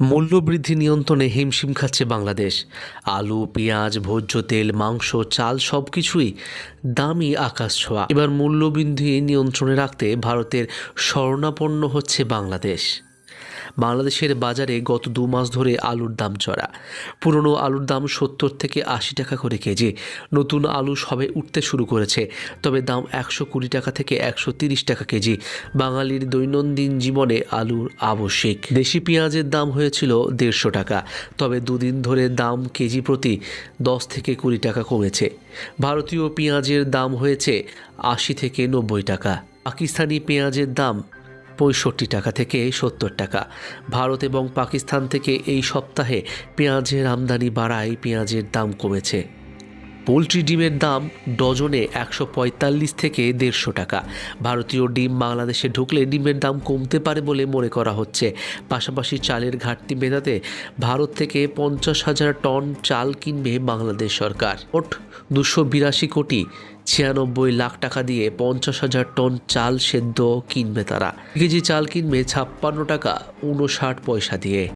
মূল্যবৃদ্ধি নিয়ন্ত্রণে হিমশিম খাচ্ছে বাংলাদেশ। আলু, পেঁয়াজ, ভোজ্য তেল, মাংস, চাল সব কিছুই দামি আকাশ ছোঁয়া। এবার মূল্যবৃদ্ধি নিয়ন্ত্রণে রাখতে ভারতের শরণাপন্ন হচ্ছে বাংলাদেশ। বাংলাদেশের বাজারে গত দু মাস ধরে আলুর দাম চড়া। পুরনো আলুর দাম সত্তর থেকে আশি টাকা করে কেজি। নতুন আলু সবে উঠতে শুরু করেছে, তবে দাম একশো কুড়ি টাকা থেকে একশো তিরিশ টাকা কেজি। বাঙালির দৈনন্দিন জীবনে আলুর আবশ্যিক। দেশি পেঁয়াজের দাম হয়েছিল দেড়শো টাকা, তবে দুদিন ধরে দাম কেজি প্রতি দশ থেকে কুড়ি টাকা কমেছে। ভারতীয় পেঁয়াজের দাম হয়েছে আশি থেকে নব্বই টাকা। পাকিস্তানি পেঁয়াজের দাম পঁয়ষট্টি টাকা থেকে সত্তর টাকা। ভারত এবং পাকিস্তান থেকে এই সপ্তাহে পেঁয়াজের আমদানি বাড়ায়, পেঁয়াজের দাম কমেছে। পোলট্রি ডিমের দাম ডজনে একশো পঁয়তাল্লিশ থেকে দেড়শো টাকা। ভারতীয় ডিম বাংলাদেশে ঢুকলে ডিমের দাম কমতে পারে বলে মনে করা হচ্ছে। পাশাপাশি চালের ঘাটতি মেটাতে ভারত থেকে পঞ্চাশ হাজার টন চাল কিনবে বাংলাদেশ সরকার। মোট দুশো বিরাশি কোটি ছিয়ানব্বই লাখ টাকা দিয়ে পঞ্চাশ হাজার টন চাল সেদ্ধ কিনবে তারা। কেজি চাল কিনবে ছাপ্পান্ন টাকা উনষাট পয়সা দিয়ে।